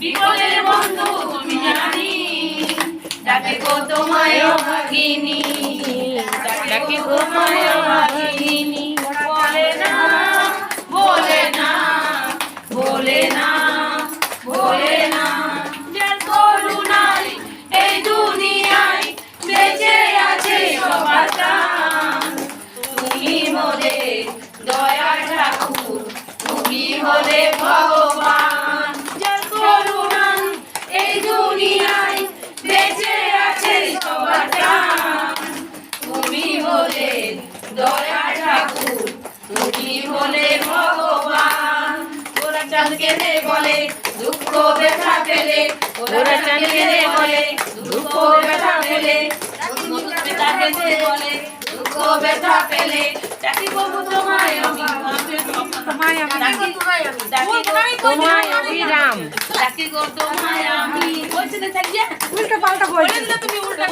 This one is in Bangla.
বিপদের বন্ধু তুমি জানি। ডাকে গো তোমায় ভাগিনী ডাকে গো তোমায় ভাগিনী বলে না বলে না বলে না দুনিয়ায় আছে তুমি দয়া হলে হলে ভগবান। ওরা চাঁদ কেঁদে বলে দুঃখ ব্যথা পেলে। ওরা চাঁদ কেঁদে বলে দুঃখ ব্যথা পেলে। বলে দুঃখ ব্যথা পেলে। ডাকি বাবু তোমায় আমি তোমায় আমি ডাকি ডাকি তোমায় অবিরাম ডাকি গো তোমায় আমি। উল্টো পাল্টা তুমি উল্টা